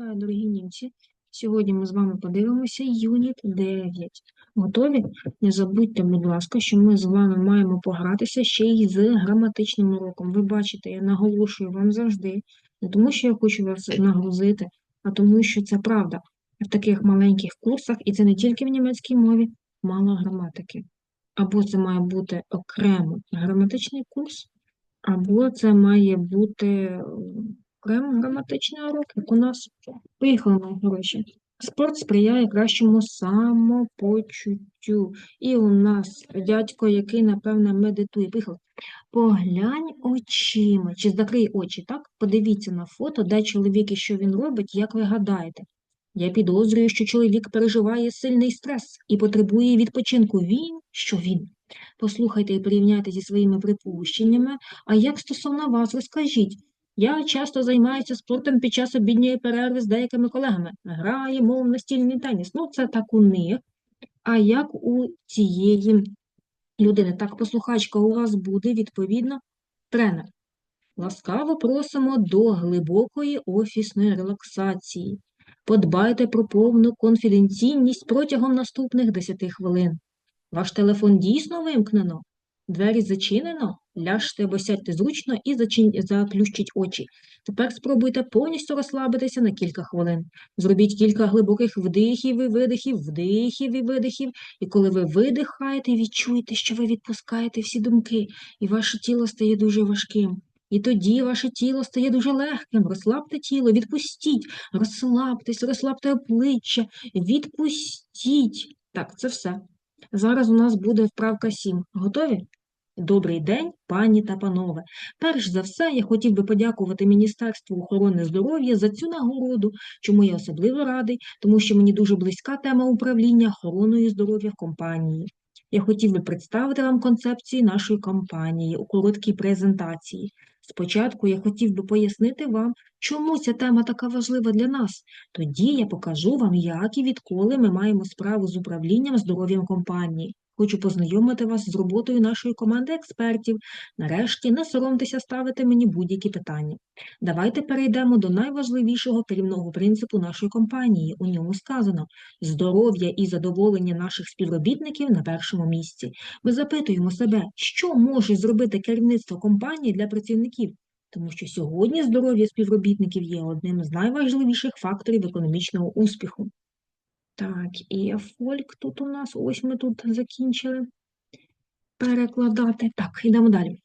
Вітаю, дорогі німці! Сьогодні ми з вами подивимося юніт 9. Готові? Не забудьте, будь ласка, що ми з вами маємо погратися ще й з граматичним уроком. Ви бачите, я наголошую вам завжди, не тому що я хочу вас нагрузити, а тому що це правда. В таких маленьких курсах, і це не тільки в німецькій мові, мало граматики. Або це має бути окремо граматичний курс, або це має бути граматичний урок, як у нас. Поїхали, мої хороші. Спорт сприяє кращому самопочуттю. І у нас дядько, який, напевне, медитує. Поїхали. Поглянь очима, чи закрий очі, так? Подивіться на фото, де чоловік і що він робить, як ви гадаєте. Я підозрюю, що чоловік переживає сильний стрес і потребує відпочинку. Він, що він. Послухайте і порівняйте зі своїми припущеннями. А як стосовно вас, розкажіть. Я часто займаюся спортом під час обідньої перерви з деякими колегами. Граємо в настільний теніс. Ну, це так у них. А як у цієї людини? Так, послухачка у вас буде, відповідно, тренер. Ласкаво просимо до глибокої офісної релаксації. Подбайте про повну конфіденційність протягом наступних 10 хвилин. Ваш телефон дійсно вимкнено? Двері зачинено? Ляжте або сядьте зручно і заплющіть очі. Тепер спробуйте повністю розслабитися на кілька хвилин. Зробіть кілька глибоких вдихів і видихів, вдихів і видихів. І коли ви видихаєте, відчуєте, що ви відпускаєте всі думки, і ваше тіло стає дуже важким. І тоді ваше тіло стає дуже легким. Розслабте тіло, відпустіть, розслабтесь, розслабте обличчя, відпустіть. Так, це все. Зараз у нас буде вправка 7. Готові? Добрий день, пані та панове. Перш за все, я хотів би подякувати Міністерству охорони здоров'я за цю нагороду, чому я особливо радий, тому що мені дуже близька тема управління охороною здоров'я в компанії. Я хотів би представити вам концепції нашої компанії у короткій презентації. Спочатку я хотів би пояснити вам, чому ця тема така важлива для нас. Тоді я покажу вам, як і відколи ми маємо справу з управлінням здоров'ям компанії. Хочу познайомити вас з роботою нашої команди експертів. Нарешті, не соромтеся ставити мені будь-які питання. Давайте перейдемо до найважливішого керівного принципу нашої компанії. У ньому сказано здоров'я і задоволення наших співробітників на першому місці. Ми запитуємо себе, що може зробити керівництво компанії для працівників. Тому що сьогодні здоров'я співробітників є одним з найважливіших факторів економічного успіху. Так, і фольк тут у нас, ось ми тут закінчили перекладати. Так, йдемо далі.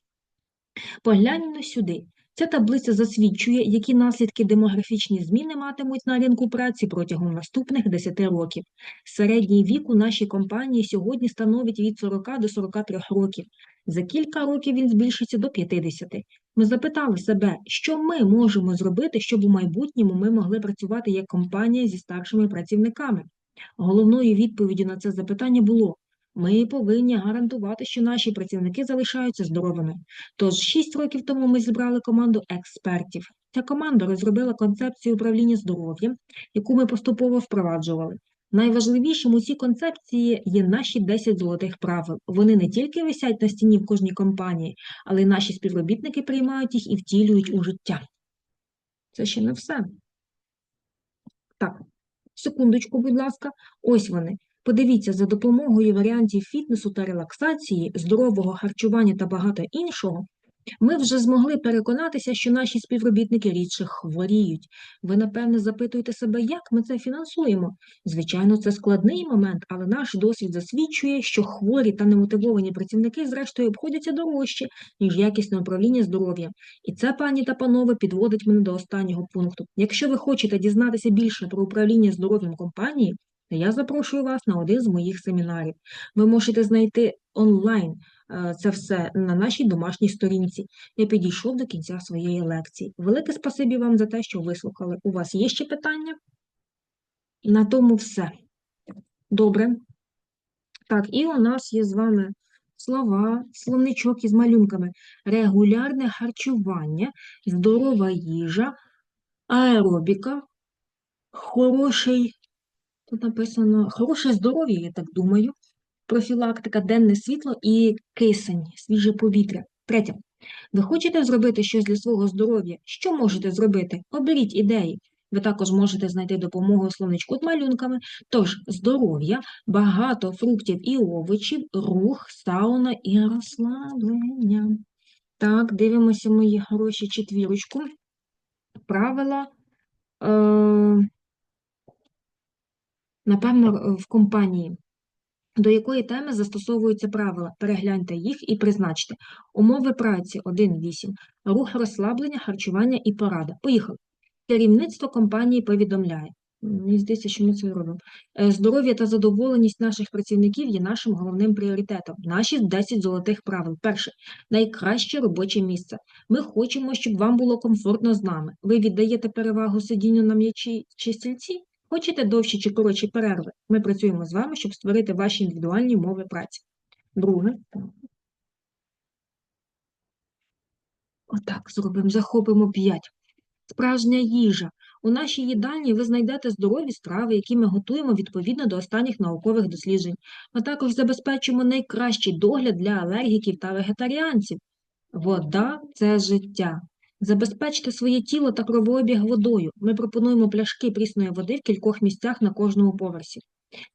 Погляньмо сюди. Ця таблиця засвідчує, які наслідки демографічні зміни матимуть на ринку праці протягом наступних 10 років. Середній вік у нашій компанії сьогодні становить від 40 до 43 років. За кілька років він збільшиться до 50. Ми запитали себе, що ми можемо зробити, щоб у майбутньому ми могли працювати як компанія зі старшими працівниками. Головною відповіддю на це запитання було ми повинні гарантувати, що наші працівники залишаються здоровими. Тож 6 років тому ми зібрали команду експертів. Ця команда розробила концепцію управління здоров'ям, яку ми поступово впроваджували. Найважливішим у цій концепції є наші 10 золотих правил. Вони не тільки висять на стіні в кожній компанії, але й наші співробітники приймають їх і втілюють у життя. Це ще не все. Так, секундочку, будь ласка, ось вони. Подивіться, за допомогою варіантів фітнесу та релаксації, здорового харчування та багато іншого, ми вже змогли переконатися, що наші співробітники рідше хворіють. Ви, напевне, запитуєте себе, як ми це фінансуємо? Звичайно, це складний момент, але наш досвід засвідчує, що хворі та немотивовані працівники, зрештою, обходяться дорожче, ніж якісне управління здоров'ям. І це, пані та панове, підводить мене до останнього пункту. Якщо ви хочете дізнатися більше про управління здоров'ям компанії, то я запрошую вас на один з моїх семінарів. Ви можете знайти онлайн це все на нашій домашній сторінці. Я підійшов до кінця своєї лекції. Велике спасибі вам за те, що вислухали. У вас є ще питання? На тому все. Добре. Так, і у нас є з вами слова, словничок із малюнками. Регулярне харчування, здорова їжа, аеробіка, хороший Тут написано хороше здоров'я, я так думаю, профілактика, денне світло і кисень, свіже повітря. Третє. Ви хочете зробити щось для свого здоров'я? Що можете зробити? Оберіть ідеї. Ви також можете знайти допомогу словничку малюнками. Тож, здоров'я, багато фруктів і овочів, рух, сауна і розслаблення. Так, дивимося мої гроші четвірочку. Правила. Е, напевно, в компанії. До якої теми застосовуються правила? Перегляньте їх і призначте. Умови праці 1.8. Рух розслаблення, харчування і порада. Поїхали. Керівництво компанії повідомляє. Мені здається, що ми це робимо. Е, Здоров'я та задоволеність наших працівників є нашим головним пріоритетом. Наші 10 золотих правил. Перше найкраще робоче місце. Ми хочемо, щоб вам було комфортно з нами. Ви віддаєте перевагу сидінню на м'ячі чи стільці? Хочете довші чи коротші перерви? Ми працюємо з вами, щоб створити ваші індивідуальні умови праці. Друге. Отак зробимо, захопимо 5. Справжня їжа. У нашій їдальні ви знайдете здорові страви, які ми готуємо відповідно до останніх наукових досліджень. Ми також забезпечуємо найкращий догляд для алергіків та вегетаріанців. Вода це життя. Забезпечте своє тіло та кровообіг водою. Ми пропонуємо пляшки прісної води в кількох місцях на кожному поверсі.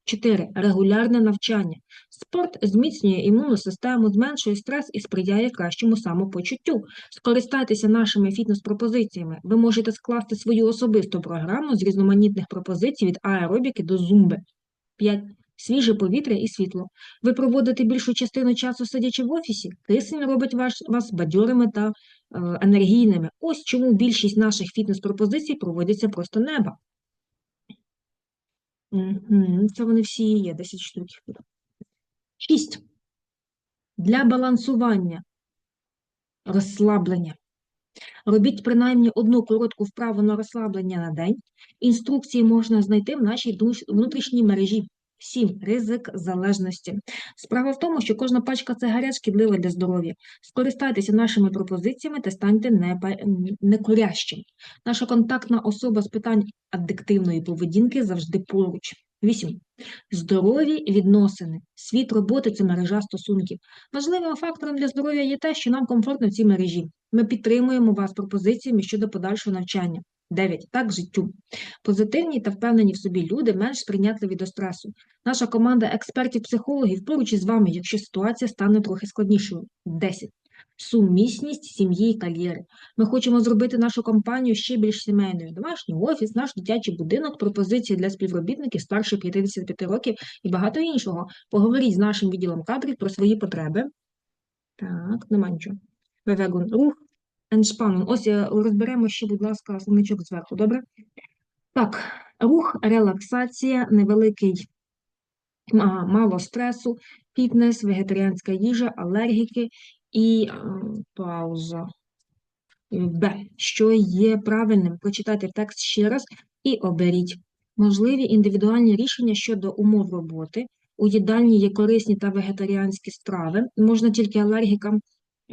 4. Регулярне навчання. Спорт зміцнює імунну систему, зменшує стрес і сприяє кращому самопочуттю. Скористайтеся нашими фітнес-пропозиціями. Ви можете скласти свою особисту програму з різноманітних пропозицій від аеробіки до зумби. 5. Свіже повітря і світло. Ви проводите більшу частину часу сидячи в офісі, кисень робить вас бадьорими та енергійними. Ось чому більшість наших фітнес-пропозицій проводяться просто неба. Це вони всі є, 10 штук. 6. Для балансування розслаблення. Робіть принаймні одну коротку вправу на розслаблення на день. Інструкції можна знайти в нашій внутрішній мережі. 7. Ризик залежності. Справа в тому, що кожна пачка цигарет шкідлива для здоров'я. Скористайтеся нашими пропозиціями та станьте некурящим. Наша контактна особа з питань аддиктивної поведінки завжди поруч. 8. Здорові відносини. Світ роботи це мережа стосунків. Важливим фактором для здоров'я є те, що нам комфортно в цій мережі. Ми підтримуємо вас пропозиціями щодо подальшого навчання. 9. Так, життю. Позитивні та впевнені в собі люди менш сприйнятливі до стресу. Наша команда експертів-психологів поруч із вами, якщо ситуація стане трохи складнішою. 10. Сумісність сім'ї і кар'єри. Ми хочемо зробити нашу компанію ще більш сімейною. Домашній офіс, наш дитячий будинок, пропозиції для співробітників старше 55 років і багато іншого. Поговоріть з нашим відділом кадрів про свої потреби. Так, нема нічого. Вевегун рух, Entspannung. Ось е, розберемо ще, будь ласка, словничок зверху, добре? Так, рух, релаксація, невеликий, мало стресу, фітнес, вегетаріанська їжа, алергіки і пауза. Б. Що є правильним? Прочитайте текст ще раз і оберіть. Можливі індивідуальні рішення щодо умов роботи. У їдальні є корисні та вегетаріанські страви. Можна тільки алергікам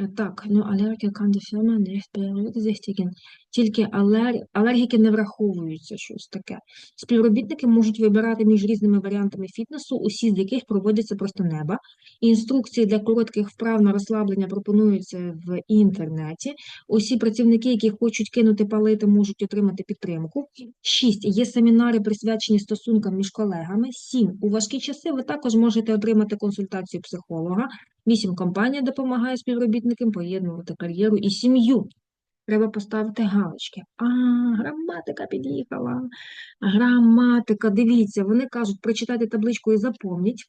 так, ну алергія kann die Firma. Тільки алер... алергіки не враховуються щось таке. Співробітники можуть вибирати між різними варіантами фітнесу, усі з яких проводяться просто неба. Інструкції для коротких вправ на розслаблення пропонуються в інтернеті. Усі працівники, які хочуть кинути палити, можуть отримати підтримку. Шість. Є семінари, присвячені стосункам між колегами. Сім. У важкі часи ви також можете отримати консультацію психолога. Вісім. Компанія допомагає співробітникам поєднувати кар'єру і сім'ю. Треба поставити галочки. А, граматика під'їхала. Граматика, дивіться, вони кажуть, прочитайте табличку і запомніть.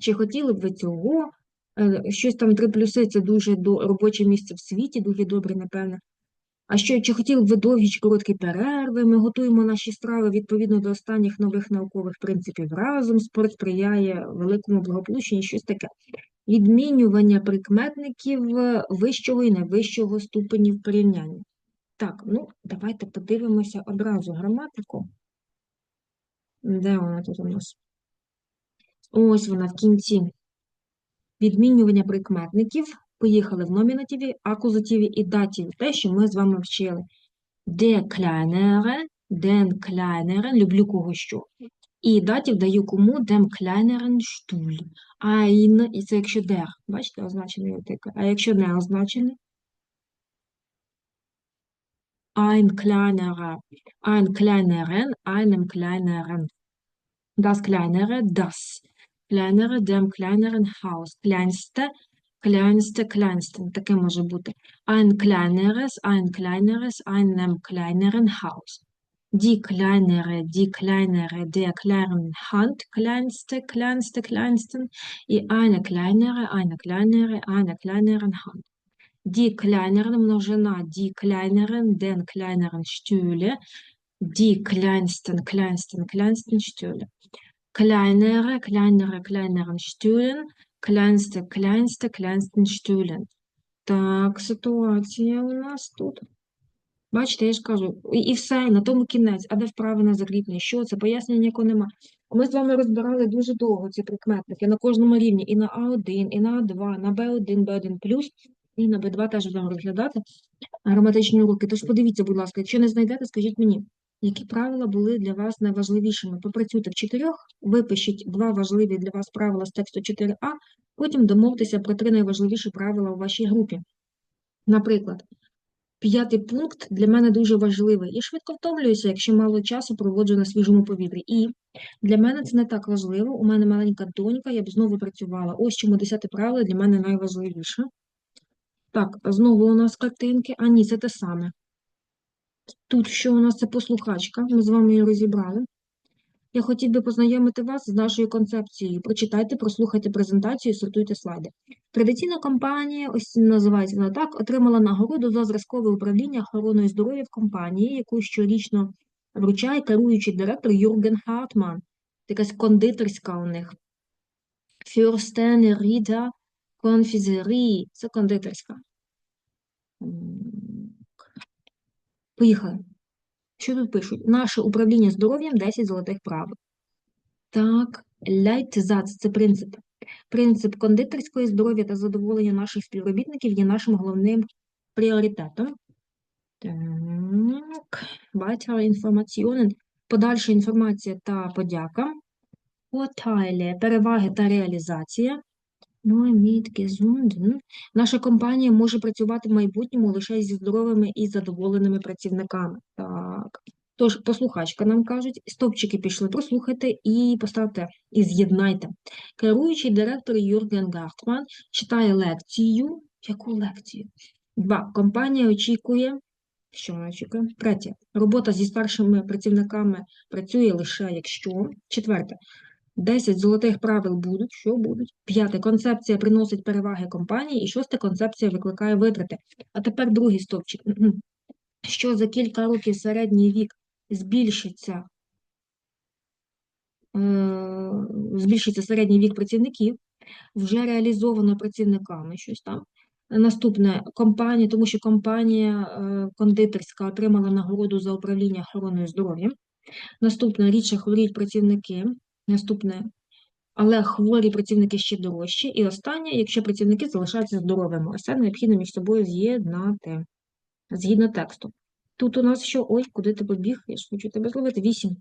Чи хотіли б ви цього? Е, щось там три плюси це дуже до робоче місце в світі, дуже добре, напевне. А що, чи хотіли б ви довгі чи короткі перерви? Ми готуємо наші страви відповідно до останніх нових наукових принципів разом. Спорт сприяє великому благополуччю, щось таке відмінювання прикметників вищого і невищого ступенів порівняння. Так, ну, давайте подивимося одразу граматику. Де вона тут у нас? Ось вона в кінці. Відмінювання прикметників. Поїхали в номінативі, акузативі і дативі. Те, що ми з вами вчили. Де kleinere, den kleineren, люблю кого що. І датів даю кому dem kleineren Stuhl. Ein, і це якщо der, бачите, означений артикль. А якщо не означений? ein kleinerer, ein kleineren, einem kleineren. Das kleinere, das kleinere, dem kleineren Haus. Kleinste, kleinste, kleinste. Таке може бути. Ein kleineres, ein kleineres, einem kleineren Haus. Die kleinere, die kleinere, der kleinen Hand, kleinste, kleinste, kleinsten. І eine kleinere, eine kleinere, einer kleineren Hand. Die kleineren множина, die kleineren, den kleineren Stühle, die kleinsten, kleinsten, kleinsten Stühle. Kleinere, kleinere, kleineren Stühlen, kleinste, kleinste, kleinsten Stühlen. Так, ситуація у нас тут. Бачите, я ж кажу, і, і все, на тому кінець, а де вправи на закріплення? Що це? Пояснення ніякого нема. Ми з вами розбирали дуже довго ці прикметники на кожному рівні, і на А1, і на А2, на Б1, Б1+, і на Б2 теж будемо розглядати граматичні уроки. Тож подивіться, будь ласка, якщо не знайдете, скажіть мені, які правила були для вас найважливішими? Попрацюйте в чотирьох, випишіть два важливі для вас правила з тексту 4А, потім домовтеся про три найважливіші правила у вашій групі. Наприклад, П'ятий пункт для мене дуже важливий. Я швидко втомлююся, якщо мало часу проводжу на свіжому повітрі. І для мене це не так важливо. У мене маленька донька, я б знову працювала. Ось чому десяте правило для мене найважливіше. Так, знову у нас картинки. А ні, це те саме. Тут що у нас це послухачка, ми з вами її розібрали. Я хотів би познайомити вас з нашою концепцією. Прочитайте, прослухайте презентацію, сортуйте слайди. Традиційна компанія, ось називається вона так, отримала нагороду за зразкове управління охороною здоров'я в компанії, яку щорічно вручає керуючий директор Юрген Хартман. Якась кондитерська у них. Фюрстен Ріда Конфізерії. Це кондитерська. Поїхали. Що тут пишуть? Наше управління здоров'ям 10 золотих правил. Так, Leitsatz – це принцип. Принцип кондитерської здоров'я та задоволення наших співробітників є нашим головним пріоритетом. Так, weitere Informationen. Подальша інформація та подяка. Vorteile – переваги та реалізація. Наша компанія може працювати в майбутньому лише зі здоровими і задоволеними працівниками. Так. Тож, послухачка нам кажуть, стовпчики пішли, прослухайте і поставте, і з'єднайте. Керуючий директор Юрген Гартман читає лекцію. Яку лекцію? Два. Компанія очікує. Що вона очікує? Третє. Робота зі старшими працівниками працює лише якщо. Четверте. 10 золотих правил будуть, що будуть. П'яте концепція приносить переваги компанії. І шосте концепція викликає витрати. А тепер другий стовпчик. Що за кілька років середній вік збільшиться, е, збільшиться середній вік працівників, вже реалізовано працівниками щось там. Наступне компанія, тому що компанія е, кондитерська отримала нагороду за управління охороною здоров'я. Наступне рідше хворіють працівники. Наступне, але хворі працівники ще дорожчі. І останнє, якщо працівники залишаються здоровими, ось необхідно між собою з'єднати згідно тексту. Тут у нас що? Ой, куди ти побіг? Я ж хочу тебе зловити. Вісім.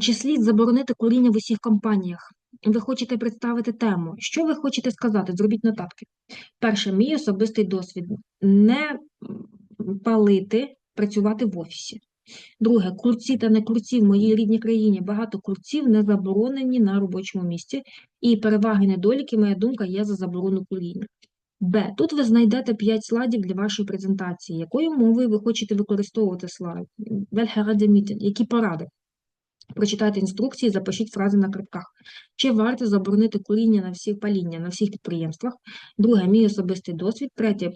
Чи слід заборонити куріння в усіх компаніях? Ви хочете представити тему. Що ви хочете сказати? Зробіть нотатки. Перше, мій особистий досвід. Не палити, працювати в офісі. Друге, курці та не курці в моїй рідній країні. Багато курців не заборонені на робочому місці. І переваги недоліки, моя думка, є за заборону куріння. Б. Тут ви знайдете 5 слайдів для вашої презентації. Якою мовою ви хочете використовувати слайд? Які поради? Прочитайте інструкції, запишіть фрази на картках. Чи варто заборонити куріння на всіх паління на всіх підприємствах? Друге, мій особистий досвід. Третє,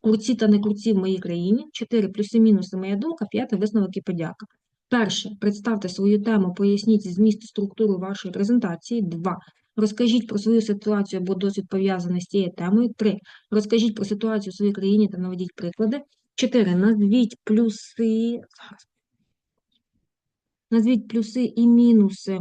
курці та не курці в моїй країні. Чотири, плюси-мінуси, моя думка. П'яте, висновок і подяка. Перше, представте свою тему, поясніть зміст структуру вашої презентації. Два. Розкажіть про свою ситуацію або досвід пов'язаний з цією темою. Три. Розкажіть про ситуацію в своїй країні та наведіть приклади. Чотири. Назвіть плюси. Назвіть плюси і мінуси.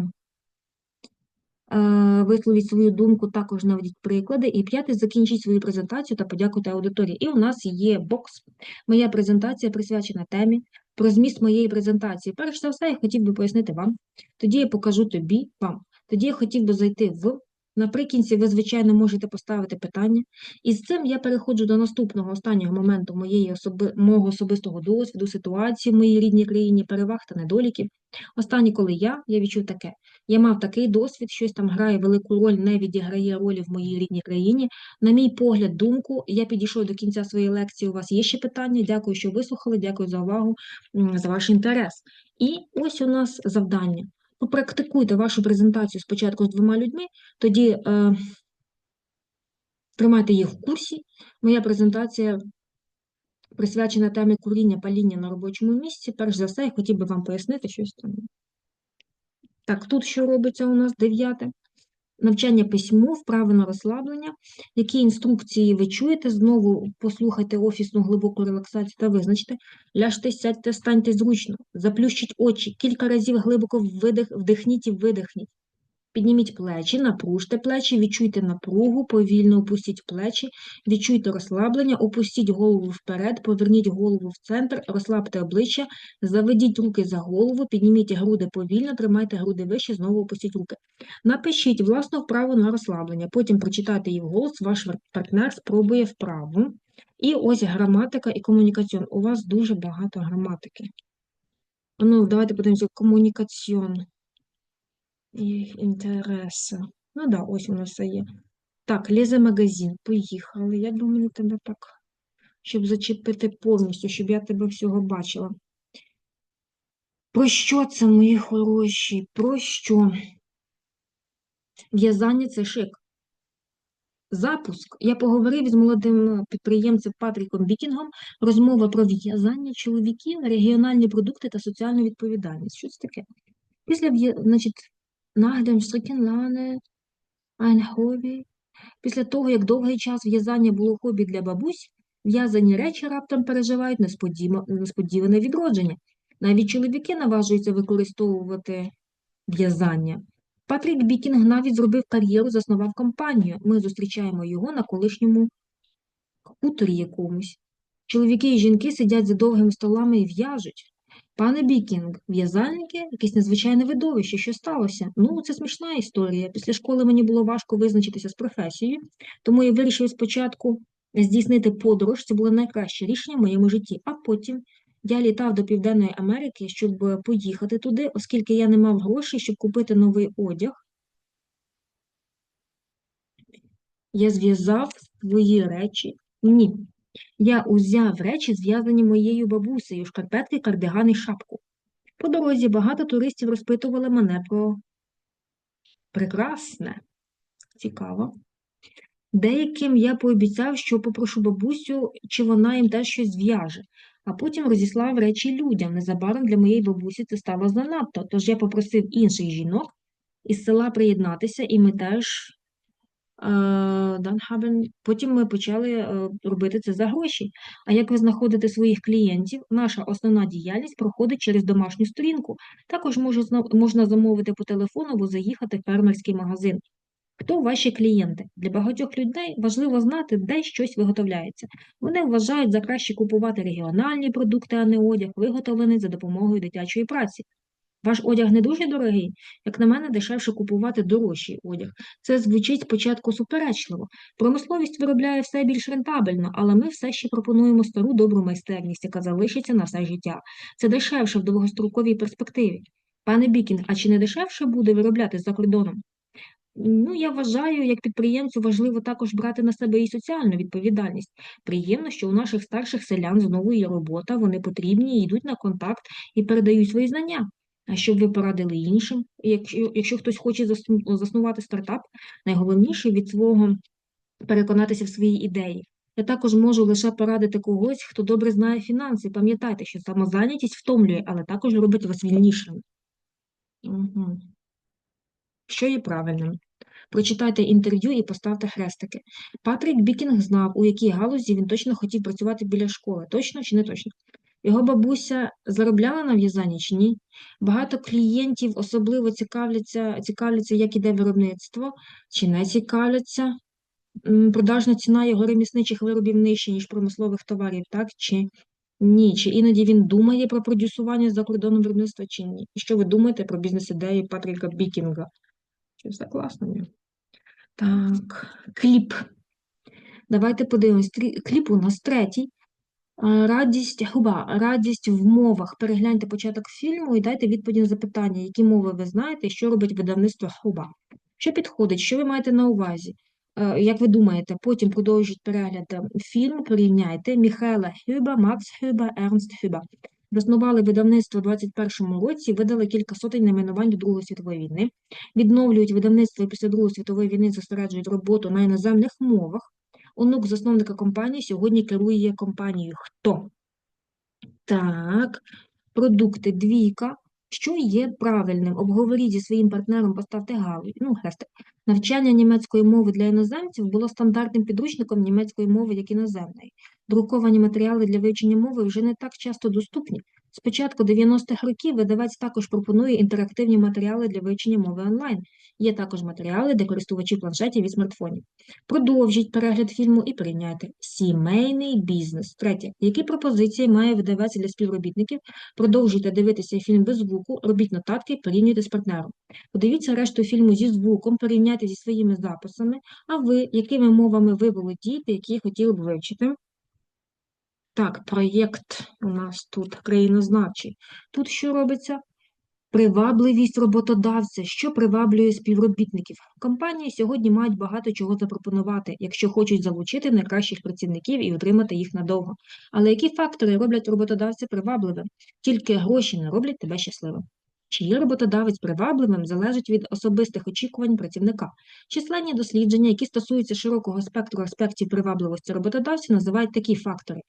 Е, Висловіть свою думку, також наведіть приклади. І п'яте, закінчіть свою презентацію та подякуйте аудиторії. І у нас є бокс. Моя презентація присвячена темі. Про зміст моєї презентації. Перш за все, я хотів би пояснити вам. Тоді я покажу тобі вам. Тоді я хотів би зайти в Наприкінці ви, звичайно, можете поставити питання. І з цим я переходжу до наступного останнього моменту моєї особи... мого особистого досвіду, ситуації в моїй рідній країні, переваг та недоліків. Останнє, коли я, я відчув таке. Я мав такий досвід, щось там грає велику роль, не відіграє ролі в моїй рідній країні. На мій погляд, думку, я підійшов до кінця своєї лекції. У вас є ще питання? Дякую, що вислухали. Дякую за увагу, за ваш інтерес. І ось у нас завдання. Попрактикуйте вашу презентацію спочатку з двома людьми, тоді е, тримайте їх в курсі. Моя презентація присвячена темі куріння паління на робочому місці. Перш за все, я хотів би вам пояснити щось там. Так, тут що робиться у нас дев'яте. Навчання письму, вправи на розслаблення. Які інструкції ви чуєте? Знову послухайте офісну глибоку релаксацію та визначте. Ляжте, сядьте, станьте зручно, заплющіть очі, кілька разів глибоко вдих, вдихніть і видихніть. Підніміть плечі, напружте плечі, відчуйте напругу, повільно опустіть плечі, відчуйте розслаблення, опустіть голову вперед, поверніть голову в центр, розслабте обличчя, заведіть руки за голову, підніміть груди повільно, тримайте груди вище, знову опустіть руки. Напишіть власну вправу на розслаблення, потім прочитайте її вголос, ваш партнер спробує вправу. І ось граматика і комунікаціон. У вас дуже багато граматики. Ну, давайте подивимося, комунікаціон їх інтереси. Ну да, ось воно все є. Так, лізе магазин. Поїхали. Би мені тебе так, щоб зачепити повністю, щоб я тебе всього бачила. Про що це, мої хороші? Про що? В'язання це шик. Запуск. Я поговорив з молодим підприємцем Патріком Бікінгом. Розмова про в'язання чоловіків, регіональні продукти та соціальну відповідальність. Що це таке? Після значить, Наглядом Штрикенлане, ein Hobby. Після того, як довгий час в'язання було хобі для бабусь, в'язані речі раптом переживають несподіване відродження. Навіть чоловіки наважуються використовувати в'язання. Патрік Бікінг навіть зробив кар'єру, заснував компанію. Ми зустрічаємо його на колишньому хуторі якомусь. Чоловіки і жінки сидять за довгими столами і в'яжуть. Пане Бікінг, в'язальники, якесь незвичайне видовище, що сталося? Ну, це смішна історія. Після школи мені було важко визначитися з професією, тому я вирішив спочатку здійснити подорож. Це було найкраще рішення в моєму житті. А потім я літав до Південної Америки, щоб поїхати туди, оскільки я не мав грошей, щоб купити новий одяг. Я зв'язав свої речі. Ні. Я узяв речі, зв'язані моєю бабусею, шкарпетки, кардиган і шапку. По дорозі багато туристів розпитували мене про прекрасне, цікаво. Деяким я пообіцяв, що попрошу бабусю, чи вона їм теж щось зв'яже, а потім розіслав речі людям. Незабаром для моєї бабусі це стало занадто, тож я попросив інших жінок із села приєднатися, і ми теж haben- потім ми почали е, робити це за гроші. А як ви знаходите своїх клієнтів? Наша основна діяльність проходить через домашню сторінку. Також можна замовити по телефону або заїхати в фермерський магазин. Хто ваші клієнти? Для багатьох людей важливо знати, де щось виготовляється. Вони вважають за краще купувати регіональні продукти, а не одяг, виготовлений за допомогою дитячої праці. Ваш одяг не дуже дорогий, як на мене, дешевше купувати дорожчий одяг. Це звучить спочатку суперечливо. Промисловість виробляє все більш рентабельно, але ми все ще пропонуємо стару добру майстерність, яка залишиться на все життя. Це дешевше в довгостроковій перспективі. Пане Бікінг, а чи не дешевше буде виробляти за кордоном? Ну, я вважаю, як підприємцю важливо також брати на себе і соціальну відповідальність. Приємно, що у наших старших селян знову є робота, вони потрібні, йдуть на контакт і передають свої знання. Щоб ви порадили іншим, якщо, якщо хтось хоче заснувати стартап, найголовніше від свого переконатися в своїй ідеї. Я також можу лише порадити когось, хто добре знає фінанси. Пам'ятайте, що самозайнятість втомлює, але також робить вас вільнішими. Угу. Що є правильним? Прочитайте інтерв'ю і поставте хрестики. Патрік Бікінг знав, у якій галузі він точно хотів працювати біля школи. Точно чи не точно? Його бабуся заробляла на в'язанні чи ні? Багато клієнтів особливо цікавляться, цікавляться, як іде виробництво, чи не цікавляться. Продажна ціна його ремісничих виробів нижча, ніж промислових товарів, так чи ні? Чи іноді він думає про продюсування за кордоном виробництва, чи ні? І що ви думаєте про бізнес-ідеї Патріка Бікінга? Чи все класно? Так, кліп. Давайте подивимось. Кліп у нас третій. Радість, хуба, радість в мовах. Перегляньте початок фільму і дайте відповіді на запитання, які мови ви знаєте, що робить видавництво Хуба. Що підходить, що ви маєте на увазі? Е, Як ви думаєте, потім продовжіть перегляд е, фільму, порівняйте Міхайла Хюба, Макс Хюба, Ернст Хюба. Заснували видавництво у 21-му році, видали кілька сотень найменувань до Другої світової війни, відновлюють видавництво після Другої світової війни зосереджують роботу на іноземних мовах. Онук засновника компанії сьогодні керує компанією. Хто? Так, продукти двійка. Що є правильним? Обговоріть зі своїм партнером, поставте галузь. Ну, хрестик. Навчання німецької мови для іноземців було стандартним підручником німецької мови як іноземної. Друковані матеріали для вивчення мови вже не так часто доступні. З початку 90-х років видавець також пропонує інтерактивні матеріали для вивчення мови онлайн. Є також матеріали для користувачів планшетів і смартфонів. Продовжіть перегляд фільму і порівняйте. Сімейний бізнес. Третє. Які пропозиції має видавець для співробітників? Продовжуйте дивитися фільм без звуку, робіть нотатки, порівнюйте з партнером. Подивіться решту фільму зі звуком, порівняйте зі своїми записами. А ви, якими мовами ви володієте, які хотіли б вивчити? Так, проєкт у нас тут країнознавчий. Тут що робиться? Привабливість роботодавця, що приваблює співробітників. Компанії сьогодні мають багато чого запропонувати, якщо хочуть залучити найкращих працівників і утримати їх надовго. Але які фактори роблять роботодавця привабливим? Тільки гроші не роблять тебе щасливим. Чи є роботодавець привабливим, залежить від особистих очікувань працівника. Численні дослідження, які стосуються широкого спектру аспектів привабливості роботодавця, називають такі фактори: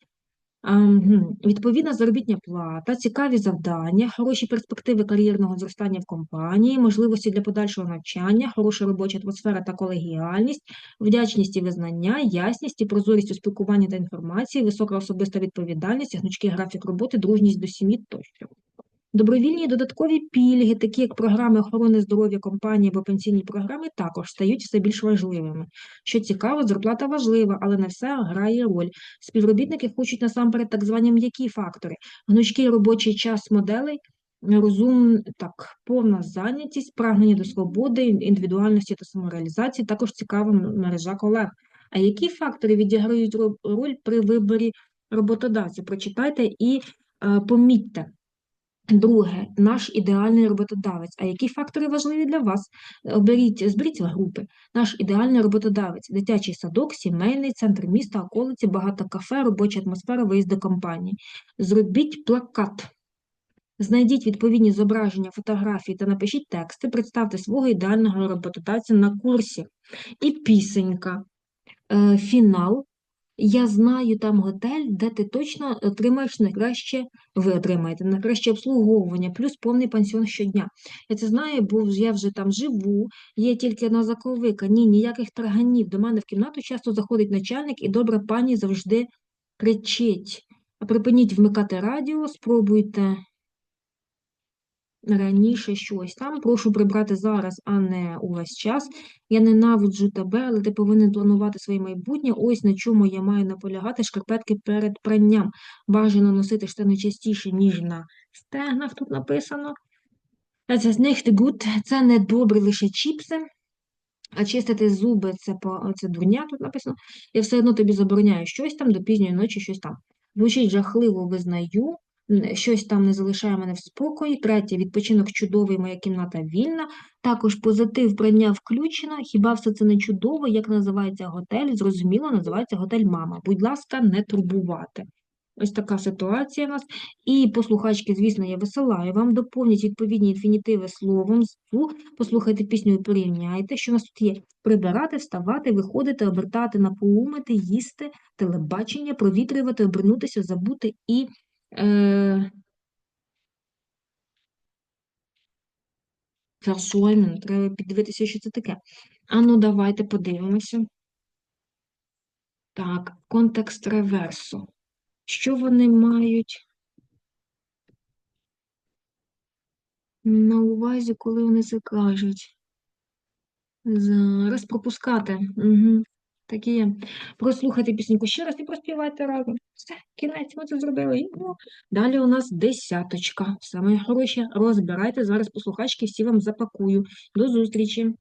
Відповідна заробітня плата, цікаві завдання, хороші перспективи кар'єрного зростання в компанії, можливості для подальшого навчання, хороша робоча атмосфера та колегіальність, вдячність і визнання, ясність і прозорість у спілкуванні та інформації, висока особиста відповідальність, гнучкий графік роботи, дружність до сім'ї тощо. Добровільні додаткові пільги, такі як програми охорони здоров'я компанії або пенсійні програми, також стають все більш важливими. Що цікаво, зарплата важлива, але не все грає роль. Співробітники хочуть насамперед так звані м'які фактори, гнучкий робочий час моделей, розум, так, повна зайнятість, прагнення до свободи, індивідуальності та самореалізації, також цікава мережа колег. А які фактори відіграють роль при виборі роботодавця? Прочитайте і е, помітьте. Друге, наш ідеальний роботодавець. А які фактори важливі для вас? Оберіть, зберіть групи. Наш ідеальний роботодавець, дитячий садок, сімейний, центр міста, околиці, багато кафе, робоча атмосфера, виїзди компанії. Зробіть плакат. Знайдіть відповідні зображення, фотографії та напишіть тексти, представте свого ідеального роботодавця на курсі. І пісенька. Е, Фінал. Я знаю там готель, де ти точно отримаєш найкраще, ви отримаєте найкраще обслуговування, плюс повний пансіон щодня. Я це знаю, бо я вже там живу, є тільки одна заковика, ні, ніяких тарганів. До мене в кімнату часто заходить начальник, і добра пані завжди кричить. Припиніть вмикати радіо, спробуйте раніше щось там. Прошу прибрати зараз, а не увесь час. Я ненавиджу тебе, але ти повинен планувати своє майбутнє. Ось на чому я маю наполягати шкарпетки перед пранням. Бажано носити штани частіше, ніж на стегнах, тут написано. Це з них good, це не добре лише чіпси. А чистити зуби це по це дурня, тут написано. Я все одно тобі забороняю щось там до пізньої ночі, щось там. Звучить жахливо, визнаю, щось там не залишає мене в спокої. Третє, відпочинок чудовий, моя кімната вільна. Також позитив прання включено. Хіба все це не чудово? Як називається готель? Зрозуміло, називається готель мама. Будь ласка, не турбувати. Ось така ситуація у нас. І послухачки, звісно, я висилаю вам. Доповніть відповідні інфінітиви словом. звук. Послухайте пісню і порівняйте, що у нас тут є. Прибирати, вставати, виходити, обертати, напоумити, їсти, телебачення, провітрювати, обернутися, забути і. Versäumen. Треба піддивитися, що це таке. А ну, давайте подивимося. Так, контекст реверсу. Що вони мають на увазі, коли вони це кажуть? Зараз пропускати. Угу. Так і. Прослухайте пісеньку ще раз і проспівайте разом. Все, кінець, ми це зробили. Ну, Далі у нас десяточка. Саме хороше. Розбирайте. Зараз послухачки всі вам запакую. До зустрічі!